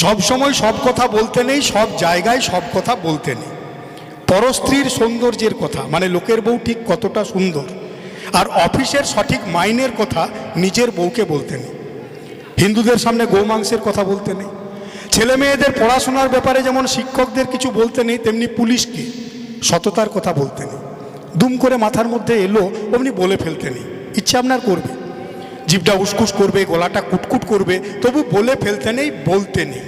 সব সময় সব কথা বলতে নেই, সব জায়গায় সব কথা বলতে নেই। পরস্ত্রীর সৌন্দর্যের কথা মানে লোকের বউ ঠিক কতটা সুন্দর, আর অফিসের সঠিক মাইনের কথা নিজের বউকে বলতে নেই। হিন্দুদের সামনে গৌমাংসের কথা বলতে নেই। ছেলে মেয়েদের পড়াশোনার ব্যাপারে যেমন শিক্ষকদের কিছু বলতে নেই, তেমনি পুলিশকে সততার কথা বলতে নেই। দুম করে মাথার মধ্যে এলো, অমনি বলে ফেলতে নেই। ইচ্ছে আপনার করবে। জিভটা উসকুস করবে, গলাটা কুটকুট করবে, তবু বলে ফেলতে নেই, বলতে নেই।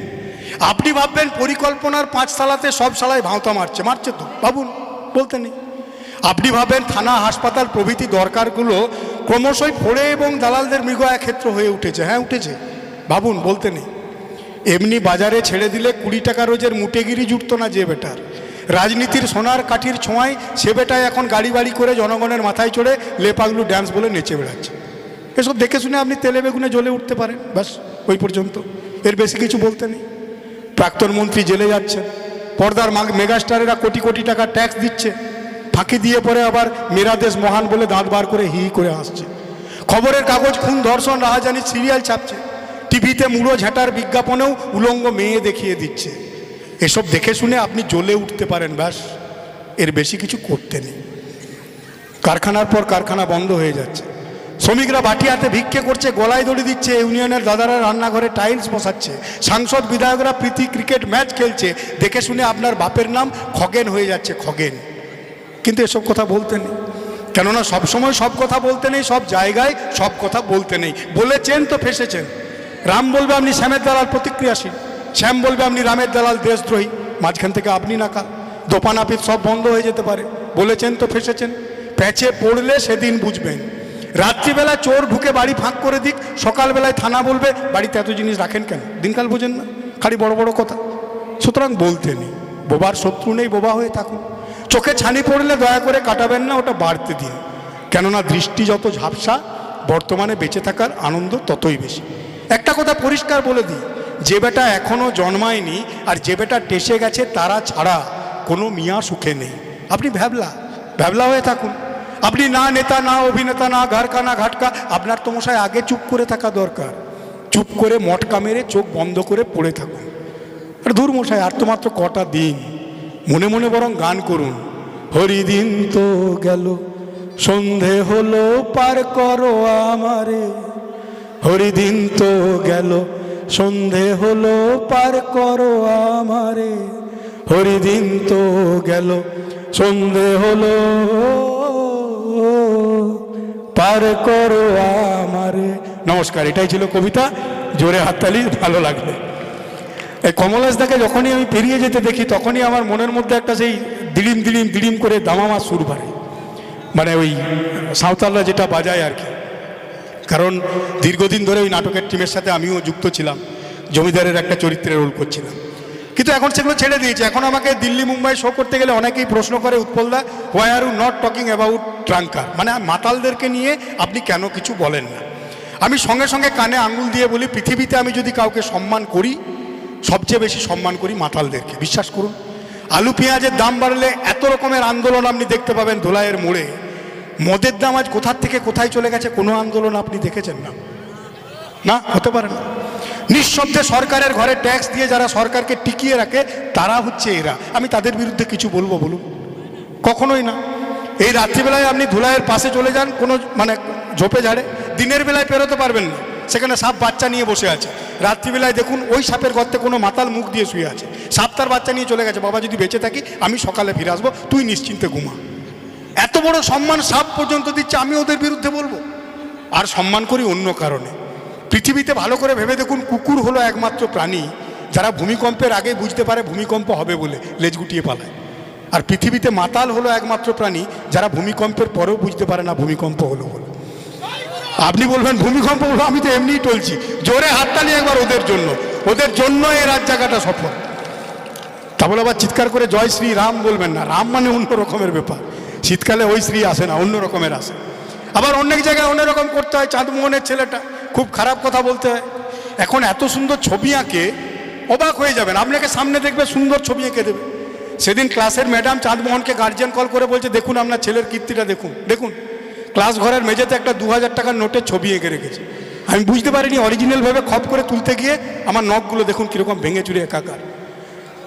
আপনি ভাববেন পরিকল্পনার পাঁচ সালাতে সব সালায় ভাঁওতা মারছে মারছে তো, ভাবুন, বলতে নেই। আপনি ভাবেন থানা, হাসপাতাল প্রভৃতি দরকারগুলো ক্রমশই ফোড়ে এবং দালালদের মৃগয়া ক্ষেত্র হয়ে উঠেছে হ্যাঁ উঠেছে, ভাবুন, বলতে নেই। এমনি বাজারে ছেড়ে দিলে কুড়ি টাকা রোজের মুটেগিরি জুটত না যে বেটার। রাজনীতির সোনার কাঠির ছোঁয়ায় সে বেটায় এখন গাড়ি বাড়ি করে জনগণের মাথায় চড়ে লেপাগলু ড্যান্স বলে নেচে বেড়াচ্ছে। এসব দেখে শুনে আপনি তেলে বেগুনে জ্বলে উঠতে পারেন, ব্যাস, ওই পর্যন্ত। এর বেশি কিছু বলতে নেই। প্রাক্তন মন্ত্রী জেলে যাচ্ছেন পর্দার মাগ- মেগাস্টারেরা কোটি কোটি টাকা ট্যাক্স দিচ্ছে, ফাঁকি দিয়ে পরে আবার মেরা দেশ মহান বলে দাঁত বার করে হি করে আসছে খবরের কাগজ, খুন, ধর্ষণ, রাহাজানি সিরিয়াল ছাপছে। টিভিতে মুড়ো ঝাঁটার বিজ্ঞাপনেও উলঙ্গ মেয়ে দেখিয়ে দিচ্ছে। এসব দেখে শুনে আপনি জ্বলে উঠতে পারেন, ব্যাস। এর বেশি কিছু করতে নেই। কারখানার পর কারখানা বন্ধ হয়ে যাচ্ছে। শ্রমিকরা বাটি হাতে ভিক্ষে করছে, গলায় দড়ি দিচ্ছে, ইউনিয়নের দাদারা রান্নাঘরে টাইলস বসাচ্ছে, সাংসদ বিধায়করা প্রীতি ক্রিকেট ম্যাচ খেলছে। দেখে শুনে আপনার বাপের নাম খগেন হয়ে যাচ্ছে, খগেন। কিন্তু এসব কথা বলতে নেই। কেননা সবসময় সব কথা বলতে নেই, সব জায়গায় সব কথা বলতে নেই। বলেছেন তো ফেসেছেন। রাম বলবে আপনি শ্যামের দালাল প্রতিক্রিয়াশীল। শ্যাম বলবে আপনি রামের দালাল দেশদ্রোহী। মাঝখান থেকে আপনি নাকাল দোপানাপিত সব বন্ধ হয়ে যেতে পারে। বলেছেন তো ফেসেছেন। প্যাচে পড়লে সেদিন বুঝবেন। রাত্রিবেলা চোর ঢুকে বাড়ি ফাঁক করে দিক, সকালবেলায় থানা বলবে, বাড়িতে এত জিনিস রাখেন কেন? দিনকাল বোঝেন না, খালি বড় বড় কথা। সুতরাং বলতে নেই, বোবার শত্রু নেই, বোবা হয়ে থাকুন। চোখে ছানি পড়লে দয়া করে কাটাবেন না, ওটা বাড়তে দিন। কেননা দৃষ্টি যত ঝাপসা, বর্তমানে বেঁচে থাকার আনন্দ ততই বেশি। একটা কথা পরিষ্কার বলে দিই, যে বেটা এখনও জন্মায়নি আর যে বেটা টেসে গেছে, তারা ছাড়া কোনো মিয়া সুখে নেই। আপনি ভ্যাবলা ভ্যাবলা হয়ে থাকুন। আপনি না নেতা, না অভিনেতা, না ঘাড়কা না ঘাটকা, আপনার তো মশাই আগে চুপ করে থাকা দরকার। চুপ করে মটকা মেরে চোখ বন্ধ করে পড়ে থাকুন। আর দূর মশাই, আর তো মাত্র কটা দিন। মনে মনে বরং গান করুন। হরিদিন তো গেল, সন্ধে হলো, পার করো আমারে। হরিদিন তো গেল, সন্ধে হলো, পার করো আমারে। হরিদিন তো গেল, সন্ধে হলো পার করো আমারে। নমস্কার, এটাই ছিল কবিতা। জোরে হাততালি ভালো লাগবে। এই কমলাসদাকে যখনই আমি পেরিয়ে যেতে দেখি, তখনই আমার মনের মধ্যে একটা সেই দিড়িম দিড়িম দিড়িম করে দামামা সুর বাড়ে। মানে ওই সাঁওতালরা যেটা বাজায় আর কি। কারণ দীর্ঘদিন ধরে ওই নাটকের টিমের সাথে আমিও যুক্ত ছিলাম। জমিদারের একটা চরিত্রে রোল করছিলাম। কিন্তু এখন সেগুলো ছেড়ে দিয়েছে। এখন আমাকে দিল্লি, মুম্বাই শো করতে গেলে অনেকেই প্রশ্ন করে উৎপলদা why are you not talking about drunkard মানে মাতালদেরকে নিয়ে আপনি কেন কিছু বলেন না। আমি সঙ্গে সঙ্গে কানে আঙুল দিয়ে বলি, পৃথিবীতে আমি যদি কাউকে সম্মান করি, সবচেয়ে বেশি সম্মান করি মাতালদেরকে। বিশ্বাস করুন, আলু পেঁয়াজের দাম বাড়লে এত রকমের আন্দোলন আপনি দেখতে পাবেন ধোলাইয়ের মোড়ে। মদের দাম আজ কোথার থেকে কোথায় চলে গেছে, কোনো আন্দোলন আপনি দেখেছেন না? না, হতে পারে না। নিঃশব্দে সরকারের ঘরে ট্যাক্স দিয়ে যারা সরকারকে টিকিয়ে রাখে, তারা হচ্ছে এরা। আমি তাদের বিরুদ্ধে কিছু বলব বলুন? কখনোই না। এই রাত্রিবেলায় আপনি ধুলাইয়ের পাশে চলে যান, কোনো মানে ঝোপে ঝাড়ে, দিনের বেলায় পেরোতে পারবেন না। সেখানে সাপ বাচ্চা নিয়ে বসে আছে। রাত্রিবেলায় দেখুন, ওই সাপের গর্তে কোনো মাতাল মুখ দিয়ে শুয়ে আছে। সাপ তার বাচ্চা নিয়ে চলে গেছে, বাবা, যদি বেঁচে থাকি, আমি সকালে ফিরে আসব, তুই নিশ্চিন্তে ঘুমা। এত বড় সম্মান সাপ পর্যন্ত দিচ্ছে, আমি ওদের বিরুদ্ধে বলব। আর সম্মান করি অন্য কারণে। পৃথিবীতে ভালো করে ভেবে দেখুন কুকুর হলো একমাত্র প্রাণী যারা ভূমিকম্পের আগে বুঝতে পারে ভূমিকম্প হবে বলে, লেজ গুটিয়ে পালায়। আর পৃথিবীতে মাতাল হলো একমাত্র প্রাণী যারা ভূমিকম্পের পরেও বুঝতে পারে না ভূমিকম্প হলো বলে। আপনি বলবেন, ভূমিকম্প হলো? আমি তো এমনিই টলছি। জোরে হাততালি একবার ওদের জন্য। ওদের জন্য এই রাত জায়গাটা সফল। তা বলে আবার চিৎকার করে, জয় শ্রী রাম বলবেন না। রাম মানে অন্য রকমের ব্যাপার। শীতকালে ওই শ্রী আসে না, অন্য রকমের আসে। আবার অনেক জায়গায় অন্য রকম করতে হয়, চাঁদমোহনের ছেলেটা। খুব খারাপ কথা বলতে হয় এখন এত সুন্দর ছবি আঁকে অবাক হয়ে যাবেন। আপনাকে সামনে দেখবে সুন্দর ছবি এঁকে দেবে। সেদিন ক্লাসের ম্যাডাম চাঁদমোহনকে গার্জিয়ান কল করে বলছে, দেখুন, আপনার ছেলের কীর্তিটা দেখুন দেখুন। ক্লাস ঘরের মেঝেতে একটা দু হাজার টাকার নোটের ছবি এঁকে রেখেছে। আমি বুঝতে পারিনি অরিজিনালভাবে খপ করে তুলতে গিয়ে আমার নখগুলো দেখুন কীরকম ভেঙে চুরে একাকার।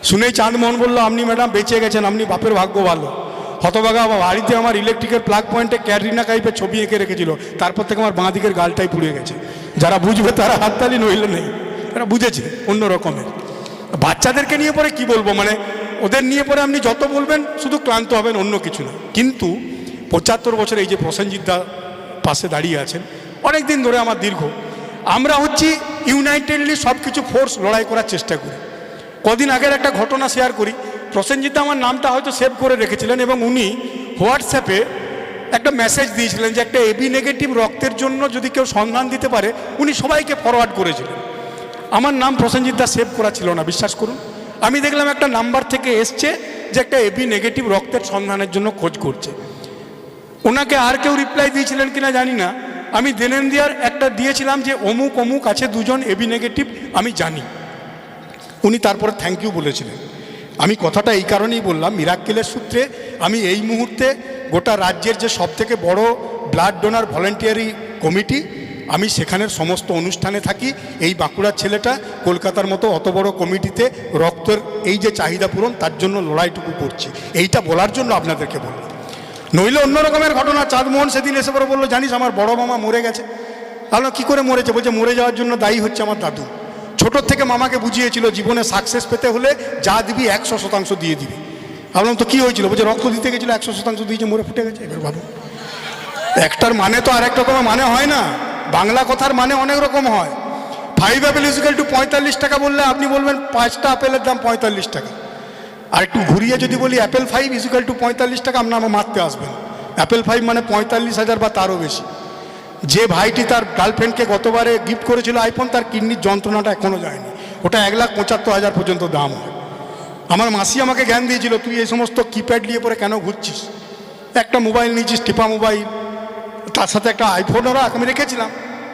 শুনেই চাঁদমোহন বলল, আপনি ম্যাডাম বেঁচে গেছেন, আপনি বাপের ভাগ্য ভালো। হতবাগা বাড়িতে আমার ইলেকট্রিকের প্লাগ পয়েন্টে ক্যাটরিনা কাইপের ছবি এঁকে রেখেছিল, তারপর থেকে আমার বাঁ দিকের গালটাই পুড়ে গেছে। যারা বুঝবে তারা হাততালি নইলে নেই। তারা বুঝেছে অন্য রকমের বাচ্চাদেরকে নিয়ে পরে কি বলব? মানে ওদের নিয়ে পরে আপনি যত বলবেন, শুধু ক্লান্ত হবেন, অন্য কিছু না। কিন্তু পঁচাত্তর বছর এই যে প্রসেনজিৎ দা পাশে দাঁড়িয়ে আছেন অনেক দিন ধরে আমার দীর্ঘ। আমরা হচ্ছি ইউনাইটেডলি সব কিছু ফোর্স লড়াই করার চেষ্টা করি। কদিন আগের একটা ঘটনা শেয়ার করি। প্রসেনজিৎ আমার নামটা হয়তো সেভ করে রেখেছিলেন এবং উনি হোয়াটসঅ্যাপে একটা মেসেজ দিয়েছিলেন যে একটা এবি নেগেটিভ রক্তের জন্য যদি কেউ সন্ধান দিতে পারে, উনি সবাইকে ফরওয়ার্ড করেছিলেন। আমার নাম প্রসেনজিৎ দা সেভ করা ছিল না, বিশ্বাস করুন। আমি দেখলাম একটা নাম্বার থেকে এসছে যে একটা এবি নেগেটিভ রক্তের সন্ধানের জন্য খোঁজ করছে। ওনাকে আর কেউ রিপ্লাই দিয়েছিলেন কিনা জানি না। আমি দেনেন দিয়ার একটা দিয়েছিলাম যে অমুক অমুক আছে দুজন এবি নেগেটিভ আমি জানি। উনি তারপরে থ্যাংক ইউ বলেছিলেন। আমি কথাটা এই কারণেই বললাম মিরাক্কেলের সূত্রে আমি এই মুহূর্তে গোটা রাজ্যের যে সবথেকে বড় ব্লাড ডোনার ভলেন্টিয়ারি কমিটি আমি সেখানের সমস্ত অনুষ্ঠানে থাকি। এই বাঁকুড়ার ছেলেটা কলকাতার মতো অত বড় কমিটিতে রক্তের এই যে চাহিদা পূরণ, তার জন্য লড়াইটুকু করছি। এইটা বলার জন্য আপনাদেরকে বললাম। নইলে অন্য রকমের ঘটনা, চাঁদমোহন সেদিন এসে পরে বলল, জানিস, আমার বড় মামা মরে গেছে। তাহলে কী করে মরেছে? বলছে, মরে যাওয়ার জন্য দায়ী হচ্ছে আমার দাদু। ছোটোর থেকে মামাকে বুঝিয়েছিল জীবনে সাকসেস পেতে হলে যা দিবি একশো শতাংশ দিয়ে দিবি। ভাবলাম তো কী হয়েছিল? বলছে, রক্ত দিতে গেছিল, একশো শতাংশ দিয়েছে, মরে ফুটে গেছে। এবার ভাবো। একটার মানে তো আরেক রকমের মানে হয় না। বাংলা কথার মানে অনেক রকম হয়। ফাইভ অ্যাপেল ইজিক্যাল টু পঁয়তাল্লিশ টাকা বললে আপনি বলবেন, পাঁচটা আপেলের দাম পঁয়তাল্লিশ টাকা। আর একটু ঘুরিয়ে যদি বলি অ্যাপেল ফাইভ ইজিক্যাল টু পঁয়তাল্লিশ টাকা, আপনার আমার মারতে আসবেন অ্যাপেল ফাইভ মানে পঁয়তাল্লিশ হাজার বা তারও বেশি। যে ভাইটি তার গার্লফ্রেন্ডকে গতবারে গিফট করেছিল আইফোন, তার কিডনির যন্ত্রণাটা এখনও যায়নি। ওটা এক লাখ পঁচাত্তর হাজার পর্যন্ত দাম হয়। আমার মাসি আমাকে জ্ঞান দিয়েছিল, তুই এই সমস্ত কিপ্যাড নিয়ে পরে কেন ঘুরছিস? একটা মোবাইল নিয়েছিস, টিপা মোবাইল, তার সাথে একটা আইফোনও রাখ, আমি রেখেছিলাম।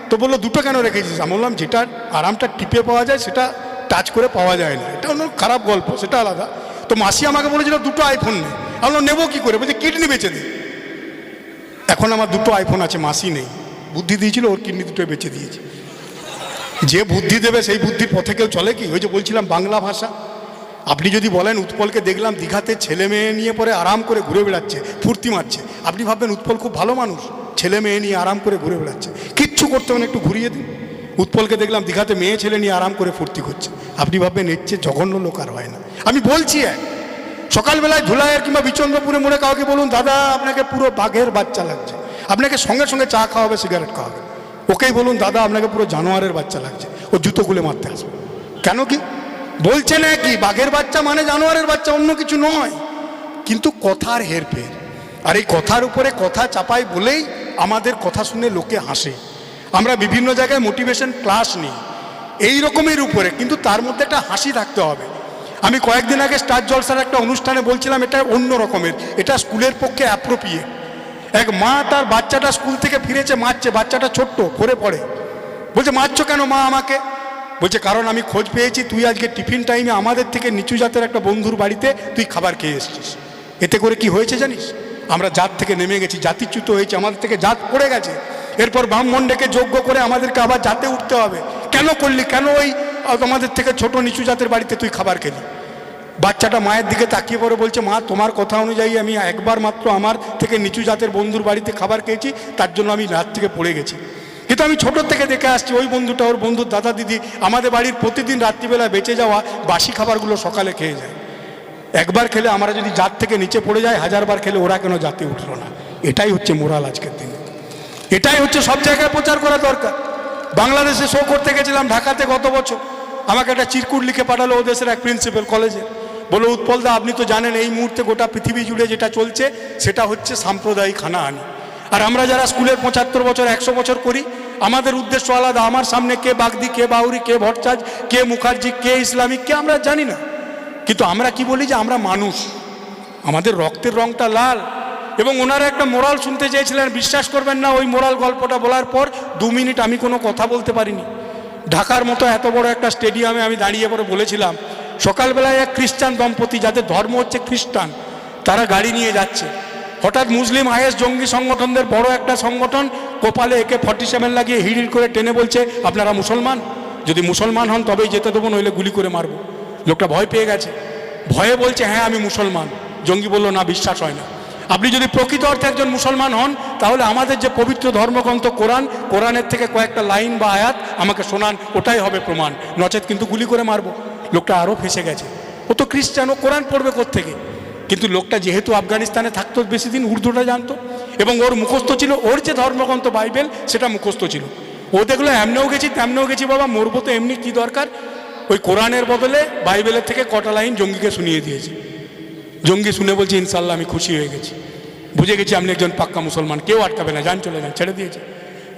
তো বলল, দুটো কেন রেখেছিস? আমি বললাম, যেটা আরামটা টিপে পাওয়া যায়, সেটা টাচ করে পাওয়া যায় না। এটা অন্য খারাপ গল্প, সেটা আলাদা। তো মাসি আমাকে বলেছিল, দুটো আইফোন নেই আমি নেব কী করে? বলছে, কিডনি বেচে দে। এখন আমার দুটো আইফোন আছে, মাসি নেই। বুদ্ধি দিয়েছিল, ওর কিডনি দুটোই বেচে দিয়েছে। যে বুদ্ধি দেবে, সেই বুদ্ধির পথে কেউ চলে কি? ওই যে বলছিলাম বাংলা ভাষা। আপনি যদি বলেন, উৎপলকে দেখলাম দীঘাতে ছেলে মেয়ে নিয়ে পরে আরাম করে ঘুরে বেড়াচ্ছে, ফুর্তি মারছে। আপনি ভাববেন, উৎপল খুব ভালো মানুষ, ছেলে মেয়ে নিয়ে আরাম করে ঘুরে বেড়াচ্ছে। কিচ্ছু করতে মানে একটু ঘুরিয়ে দিন। উৎপলকে দেখলাম দীঘাতে মেয়ে ছেলে নিয়ে আরাম করে ফুর্তি করছে। আপনি ভাববেন, এর চেয়ে জঘন্য লোক আর হয় না। আমি বলছি এক, সকালবেলায় ধুলাইয়ের কিংবা বিচন্দ্রপুরে মোড়ে কাউকে বলুন, দাদা, আপনাকে পুরো বাঘের বাচ্চা লাগছে। আপনাকে সঙ্গে সঙ্গে চা খাওয়াবে সিগারেট খাওয়াবে। ওকেই বলুন, দাদা, আপনাকে পুরো জানোয়ারের বাচ্চা লাগছে। ও জুতো খুলে মারতে আসবে। কেন কি? বলছে না কি, বাঘের বাচ্চা মানে জানোয়ারের বাচ্চা, অন্য কিছু নয়। কিন্তু কথার হেরফের। আর এই কথার উপরে কথা চাপাই বলেই আমাদের কথা শুনে লোকে হাসে। আমরা বিভিন্ন জায়গায় মোটিভেশন ক্লাস নিই। এই রকমের উপরে, কিন্তু তার মধ্যে একটা হাসি থাকতে হবে। আমি কয়েকদিন আগে স্টার জলসার একটা অনুষ্ঠানে বলছিলাম, এটা অন্য রকমের, এটা স্কুলের পক্ষে অ্যাপ্রোপ্রিয়েট এক মা তার বাচ্চাটা স্কুল থেকে ফিরেছে, মারছে, বাচ্চাটা ছোট্ট, পড়ে পড়ে। বলছে, মারছো কেন মা আমাকে? বলছে, কারণ আমি খোঁজ পেয়েছি, তুই আজকে টিফিন টাইমে আমাদের থেকে নিচু জাতের একটা বন্ধুর বাড়িতে তুই খাবার খেয়ে এসছিস। এতে করে কি হয়েছে জানিস? আমরা জাত থেকে নেমে গেছি, জাতিচ্যুত হয়েছে, আমাদের থেকে জাত পড়ে গেছে। এরপর ব্রাহ্মণ ডেকে যোগ্য করে আমাদেরকে আবার জাতে উঠতে হবে। কেন করলি? কেন ওই, আমাদের থেকে ছোট নিচু জাতের বাড়িতে তুই খাবার খেলি? বাচ্চাটা মায়ের দিকে তাকিয়ে পড়ে বলছে, মা, তোমার কথা অনুযায়ী আমি একবার মাত্র আমার থেকে নিচু জাতের বন্ধুর বাড়িতে খাবার খেয়েছি, তার জন্য আমি রাত থেকে পড়ে গেছি। কিন্তু আমি ছোটোর থেকে দেখে আসছি, ওই বন্ধুটা, ওর বন্ধুর দাদা দিদি, আমাদের বাড়ির প্রতিদিন রাত্রিবেলা বেঁচে যাওয়া বাসি খাবারগুলো সকালে খেয়ে যায়। একবার খেলে আমরা যদি জাত থেকে নিচে পড়ে যাই হাজারবার খেলে ওরা কেন জাতে উঠল না? এটাই হচ্ছে মোরাল আজকের দিনে। এটাই হচ্ছে সব জায়গায় প্রচার করা দরকার। বাংলাদেশে শো করতে গেছিলাম ঢাকাতে গত বছর। আমাকে একটা চিরকুট লিখে পাঠালো ও দেশের এক প্রিন্সিপাল কলেজে বলো উৎপলদা, আপনি তো জানেন এই মুহূর্তে গোটা পৃথিবী জুড়ে যেটা চলছে, সেটা হচ্ছে সাম্প্রদায়িক হানাহানি। আর আমরা যারা স্কুলের পঁচাত্তর বছর, একশো বছর করি, আমাদের উদ্দেশ্য আলাদা। আমার সামনে কে বাগদি, কে বাউরি, কে ভট্টাচার্য, কে মুখার্জি, কে ইসলামিক, কে আমরা জানি না। কিন্তু আমরা কি বলি যে আমরা মানুষ? আমাদের রক্তের রংটা লাল। এবং ওনারা একটা মোরাল শুনতে চেয়েছিলেন, বিশ্বাস করবেন না, ওই মোরাল গল্পটা বলার পর দু মিনিট আমি কোনো কথা বলতে পারিনি। ঢাকার মতো এত বড় একটা স্টেডিয়ামে আমি দাঁড়িয়ে পরে বলেছিলাম সকালবেলায় এক খ্রিস্টান দম্পতি, যাদের ধর্ম হচ্ছে খ্রিস্টান, তারা গাড়ি নিয়ে যাচ্ছে। হঠাৎ মুসলিম আইএস জঙ্গি সংগঠনদের বড় একটা সংগঠন কোপালে একে ফর্টি সেভেন লাগিয়ে হিড় করে টেনে বলছে, আপনারা মুসলমান? যদি মুসলমান হন তবেই যেতে দেবো, নইলে গুলি করে মারবো। লোকটা ভয় পেয়ে গেছে। ভয়ে বলছে হ্যাঁ আমি মুসলমান। জঙ্গি বলল, না, বিশ্বাস হয় না। আপনি যদি প্রকৃত অর্থে একজন মুসলমান হন, তাহলে আমাদের যে পবিত্র ধর্মগ্রন্থ কোরআন, কোরআনের থেকে কয়েকটা লাইন বা আয়াত আমাকে শোনান, ওটাই হবে প্রমাণ। নচেত কিন্তু গুলি করে মারবো। লোকটা আরও ফেসে গেছে। ও তো খ্রিস্টান, ও কোরআন পড়বে থেকে কিন্তু লোকটা যেহেতু আফগানিস্তানে থাকতো, বেশি দিন উর্দুটা জানতো এবং ওর মুখস্থ ছিল, ওর যে ধর্মগ্রন্থ, বাইবেল, সেটা মুখস্থ ছিল। ও দেখল এমনেও গেছি, তেমনেও গেছি, বাবা, মরবো তো এমনি, কি দরকার? ওই কোরআনের বদলে বাইবেলের থেকে কটা লাইন জঙ্গিকে শুনিয়ে দিয়েছে। জঙ্গি শুনে বলছে ইনশাল্লাহ আমি খুশি হয়ে গেছি। বুঝে গেছি আপনি একজন পাক্কা মুসলমান, কেউ আটকাবে না, যান চলে যান, ছেড়ে দিয়েছে।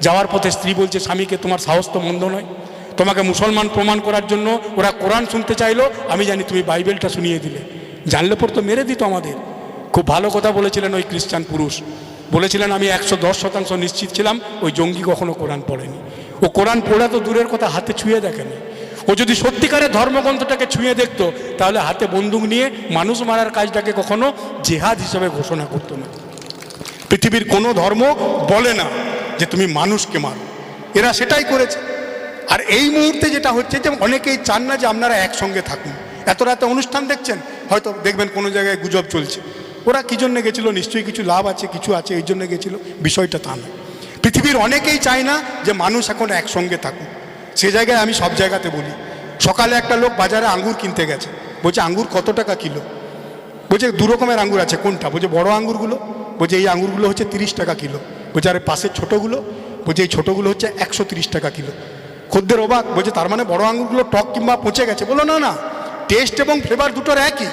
যাওয়ার পথে স্ত্রী বলছে, স্বামীকে তোমার সাহস তো মন্দ নয়। তোমাকে মুসলমান প্রমাণ করার জন্য ওরা কোরআন শুনতে চাইলো, আমি জানি তুমি বাইবেলটা শুনিয়ে দিলে। জানলে পর তো মেরে দিত আমাদের। খুব ভালো কথা বলেছিলেন ওই খ্রিস্টান পুরুষ। বলেছিলেন, আমি একশো দশ শতাংশ নিশ্চিত ছিলাম, ওই জঙ্গি কখনো কোরআন পড়েনি। ও কোরআন পড়া তো দূরের কথা, হাতে ছুঁয়ে দেখেনি। ও যদি সত্যিকারের ধর্মগ্রন্থটাকে ছুঁয়ে দেখতো, তাহলে হাতে বন্দুক নিয়ে মানুষ মারার কাজটাকে কখনো জেহাদ হিসেবে ঘোষণা করতো না। পৃথিবীর কোনো ধর্ম বলে না যে তুমি মানুষকে মারো। এরা সেটাই করেছে। আর এই মুহূর্তে যেটা হচ্ছে যে অনেকেই চান না যে আপনারা একসঙ্গে থাকুন। এত রাতে অনুষ্ঠান দেখছেন? হয়তো দেখবেন কোনো জায়গায় গুজব চলছে। ওরা কী জন্য গেছিল? নিশ্চয়ই কিছু লাভ আছে, কিছু আছে, এই জন্য গেছিল? বিষয়টা তা না পৃথিবীর অনেকেই চায় না যে মানুষ এখন একসঙ্গে থাকুক। সে জায়গায় আমি সব জায়গাতে বলি। সকালে একটা লোক বাজারে আঙ্গুর কিনতে গেছে। বলছে, আঙ্গুর কত টাকা কিলো? বলছে, দু রকমের আঙ্গুর আছে। কোনটা? বলছে, বড় আঙ্গুরগুলো। বলছে, এই আঙ্গুরগুলো হচ্ছে তিরিশ টাকা কিলো। বলছে, আরে পাশের ছোটোগুলো? বলছে, এই ছোটোগুলো হচ্ছে একশো টাকা কিলো। খদ্দের অবাক, বলছে, তার মানে বড় আঙ্গুরগুলো টক কিংবা পচে গেছে। বলো না না টেস্ট এবং ফ্লেভার দুটোর একই।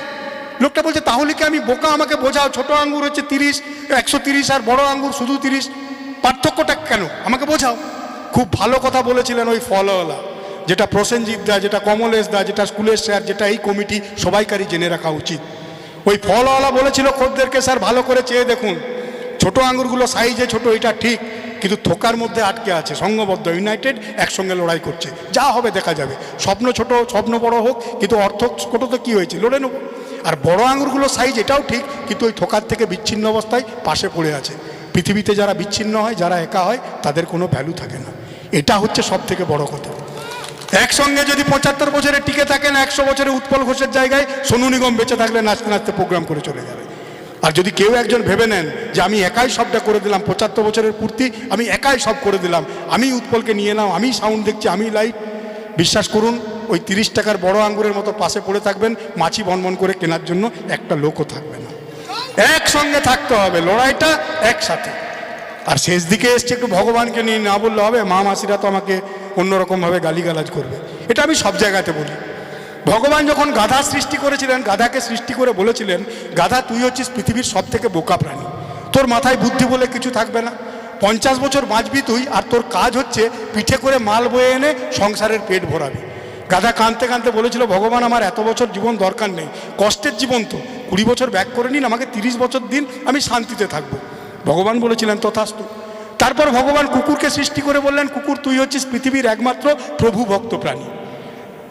লোকটা বলছে, তাহলে কি আমি বোকা আমাকে বোঝাও? ছোট আঙ্গুর হচ্ছে তিরিশ, একশো তিরিশ আর বড় আঙ্গুর শুধু তিরিশ। পার্থক্যটা কেন? আমাকে বোঝাও। খুব ভালো কথা বলেছিলেন ওই ফলওয়ালা, যেটা প্রসেনজিৎ দা, যেটা কমলেশ দা, যেটা স্কুলের স্যার, যেটা এই কমিটি সবাইকারই জেনে রাখা উচিত। ওই ফলওয়ালা বলেছিল, খদ্দেরকে স্যার ভালো করে চেয়ে দেখুন। ছোট আঙ্গুরগুলো সাইজে ছোট, এটা ঠিক কিন্তু থোকার মধ্যে আটকে আছে, সংঘবদ্ধ ইউনাইটেড একসঙ্গে লড়াই করছে। যা হবে দেখা যাবে। স্বপ্ন ছোট স্বপ্ন বড় হোক, কিন্তু অর্থ ছোট তো কী হয়েছে? লড়ে নেব। আর বড় আঙুরগুলো সাইজ এটাও ঠিক, কিন্তু ওই থোকার থেকে বিচ্ছিন্ন অবস্থায় পাশে পড়ে আছে। পৃথিবীতে যারা বিচ্ছিন্ন হয়, যারা একা হয়, তাদের কোনো ভ্যালু থাকে না। এটা হচ্ছে সব থেকে বড় কথা। একসঙ্গে যদি পঁচাত্তর বছরে টিকে থাকেন, একশো বছরে উৎপল ঘোষের জায়গায়, সোনু নিগম বেঁচে থাকলে নাচতে নাচতে প্রোগ্রাম করে চলে যাবে। আর যদি কেউ একজন ভেবে নেন যে আমি একাই সবটা করে দিলাম, পঁচাত্তর বছরের পূর্তি, আমি একাই সব করে দিলাম, আমি উৎপলকে নিয়ে নাও, আমি সাউন্ড দেখছি, আমি লাইট বিশ্বাস করুন, ওই তিরিশ টাকার বড় আঙ্গুরের মতো পাশে পড়ে থাকবেন, মাছি বনবন করে কেনার জন্য একটা লোকও থাকবে না। একসঙ্গে থাকতে হবে, লড়াইটা একসাথে। আর শেষ দিকে এসছে একটু ভগবানকে নিয়ে না বললে হবে, মা মাসিরা তো আমাকে অন্যরকমভাবে গালিগালাজ করবে। এটা আমি সব জায়গাতে বলি। ভগবান যখন গাধা সৃষ্টি করেছিলেন, গাধাকে সৃষ্টি করে বলেছিলেন, গাধা, তুই হচ্ছিস পৃথিবীর সব থেকে বোকা প্রাণী। তোর মাথায় বুদ্ধি বলে কিছু থাকবে না। পঞ্চাশ বছর বাঁচবি তুই, আর তোর কাজ হচ্ছে পিঠে করে মাল বয়ে এনে সংসারের পেট ভরাবি। গাধা কাঁদতে কাঁদতে বলেছিল, ভগবান, আমার এত বছর জীবন দরকার নেই। কষ্টের জীবন তো। কুড়ি বছর ব্যাক করে নিন, আমাকে তিরিশ বছর দিন আমি শান্তিতে থাকব। ভগবান বলেছিলেন, তথাস্তু। তারপর ভগবান কুকুরকে সৃষ্টি করে বললেন, কুকুর, তুই হচ্ছিস পৃথিবীর একমাত্র প্রভু ভক্ত প্রাণী।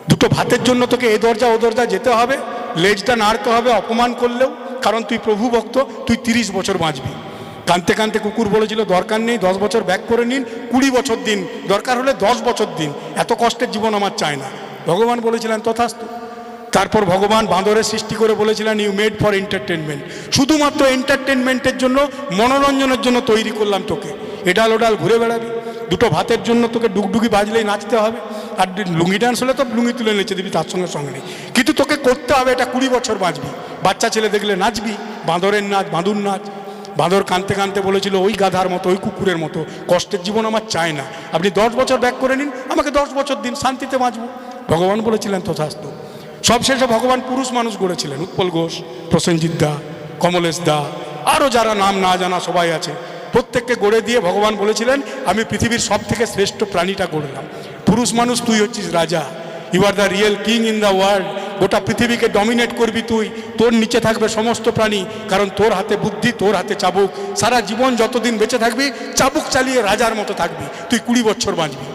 দুটো ভাতের জন্য তোকে এ দরজা, ও দরজা যেতে হবে। লেজটা নাড়তে হবে, অপমান করলেও। কারণ তুই প্রভু ভক্ত, তুই তিরিশ বছর বাঁচবি। কানতে কানতে কুকুর বলেছিল, দরকার নেই, দশ বছর ব্যাক করে নিন, কুড়ি বছর দিন। দরকার হলে দশ বছর দিন। এত কষ্টের জীবন আমার চায় না। ভগবান বলেছিলেন, তথাস্তু। তারপর ভগবান বাঁদরের সৃষ্টি করে বলেছিলেন ইউ মেড ফর এন্টারটেনমেন্ট শুধুমাত্র এন্টারটেনমেন্টের জন্য, মনোরঞ্জনের জন্য তৈরি করলাম তোকে। এডাল ওডাল ঘুরে বেড়াবি। দুটো ভাতের জন্য তোকে ডুগডুগি বাজলেই নাচতে হবে। আর লুঙ্গি ডান্স হলে তো লুঙ্গি তুলে নেচে দিবি তার সঙ্গে সঙ্গে নেই। কিন্তু তোকে করতে হবে, এটা কুড়ি বছর বাঁচবি। বাচ্চা ছেলে দেখলে নাচবি, বাঁদরের নাচ, বাঁদুর নাচ। বাঁদর কানতে কানতে বলেছিল, ওই গাধার মতো, ওই কুকুরের মতো, কষ্টের জীবন আমার চায় না। আপনি দশ বছর ব্যাক করে নিন, আমাকে দশ বছর দিন, শান্তিতে বাঁচবো। ভগবান বলেছিলেন তথাস্ত। সবশেষে ভগবান পুরুষ মানুষ গড়েছিলেন, উৎপল ঘোষ, প্রসেনজিৎ দা, কমলেশ দা আরও যারা নাম না জানা সবাই আছে। প্রত্যেককে গড়ে দিয়ে ভগবান বলেছিলেন, আমি পৃথিবীর সব থেকে শ্রেষ্ঠ প্রাণীটা গড়লাম। পুরুষ মানুষ তুই হচ্ছিস রাজা। You are the real king in the world গোটা পৃথিবীকে ডমিনেট করবি তুই। তোর নিচে থাকবে সমস্ত প্রাণী। কারণ তোর হাতে বুদ্ধি, তোর হাতে চাবুক। সারা জীবন যতদিন বেঁচে থাকবি, চাবুক চালিয়ে রাজার মতো থাকবি। তুই কুড়ি বছর বাঁচবি।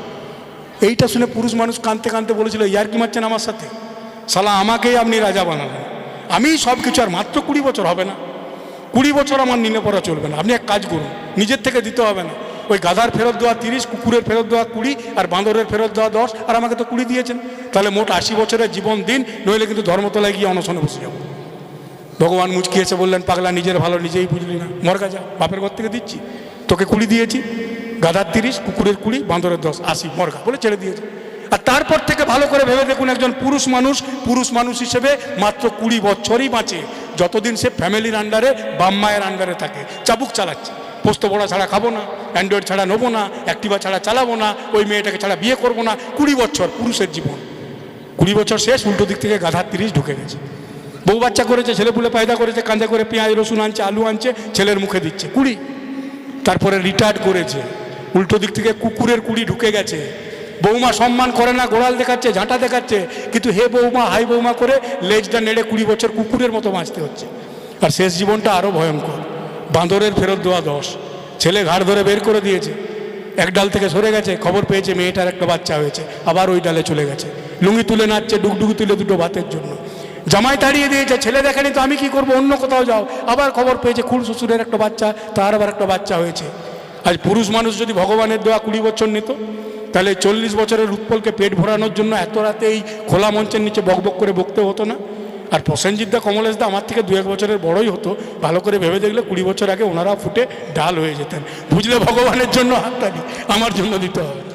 এইটা শুনে পুরুষ মানুষ কাঁদতে কাঁদতে বলেছিল, ইয়ার কি মারছেন আমার সাথে? সালা আমাকেই আপনি রাজা বানালেন। আমি সব কিছু আর মাত্র কুড়ি বছর হবে না। কুড়ি বছর আমার নিনে পড়া চলবে না। আপনি এক কাজ করুন, নিজের থেকে দিতে হবে না। ওই গাধার ফেরত দেওয়া তিরিশ, কুকুরের ফেরত দেওয়া কুড়ি, আর বাঁদরের ফেরত দেওয়া দশ, আর আমাকে তো কুড়ি দিয়েছেন। তাহলে মোট আশি বছরের জীবন দিন, নইলে কিন্তু ধর্মতলায় গিয়ে অনশনে বসে যাব। ভগবান মুচকি এসে বললেন, পাগলা, নিজের ভালো নিজেই বুঝলি না। মরগা যা, বাপের ঘর থেকে দিচ্ছি। তোকে কুড়ি দিয়েছি, গাধার তিরিশ, কুকুরের কুড়ি, বাঁদরের দশ, আশি, মরগা, বলে ছেড়ে দিয়েছে। আর তারপর থেকে ভালো করে ভেবে দেখুন, একজন পুরুষ মানুষ পুরুষ মানুষ হিসেবে মাত্র কুড়ি বছরই বাঁচে। যতদিন সে ফ্যামিলির আন্ডারে বাম মায়ের আন্ডারে থাকে, চাবুক চালাচ্ছে। পোস্ত বড়া ছাড়া খাব না, অ্যান্ড্রয়েড ছাড়া নেব না, অ্যাক্টিভা ছাড়া চালাবো না, ওই মেয়েটাকে ছাড়া বিয়ে করব না, কুড়ি বছর পুরুষের জীবন। কুড়ি বছর শেষ, উল্টো দিক থেকে গাধার তিরিশ ঢুকে গেছে। বউ বাচ্চা করেছে, ছেলেপুলে পায়দা করেছে, কাঁধে করে পেঁয়াজ, রসুন আনছে, আলু আনছে, ছেলের মুখে দিচ্ছে। কুড়ি। তারপরে রিটায়ার্ড করেছে। উল্টো দিক থেকে কুকুরের কুড়ি ঢুকে গেছে। বৌমা সম্মান করে না, গোড়াল দেখাচ্ছে, ঝাঁটা দেখাচ্ছে, কিন্তু হে বৌমা, হাই বৌমা করে লেজটা নেড়ে কুড়ি বছর কুকুরের মতো বাঁচতে হচ্ছে। আর শেষ জীবনটা আরও ভয়ঙ্কর। বাঁদরের ফেরত দেওয়া দশ ছেলে ঘাড় ধরে বের করে দিয়েছে। এক ডাল থেকে সরে গেছে, খবর পেয়েছে মেয়েটার একটা বাচ্চা হয়েছে, আবার ওই ডালে চলে গেছে। লুঙ্গি তুলে নাচছে, ডুগডুগি তুলে দুটো ভাতের জন্য। জামাই তাড়িয়ে দিয়েছে, ছেলে দেখেনি তো, আমি কি করব, অন্য কোথাও যাও। আবার খবর পেয়েছে খুল শ্বশুরের একটা বাচ্চা, তার আবার একটা বাচ্চা হয়েছে। আজ পুরুষ মানুষ যদি ভগবানের দেওয়া কুড়ি বছর নিত তাহলে চল্লিশ বছরের উৎপলকে পেট ভরানোর জন্য এত রাতে এই খোলা মঞ্চের নিচে বকবক করে বকতে হতো না? আর প্রসেনজিৎ কমলেশদা আমার থেকে দু এক বছরের বড়ই হতো। ভালো করে ভেবে দেখলে কুড়ি বছর আগে ওনারা ফুটে ডাল হয়ে যেতেন। বুঝলে ভগবানের জন্য হাততালি, আমার জন্য দিতে হবে।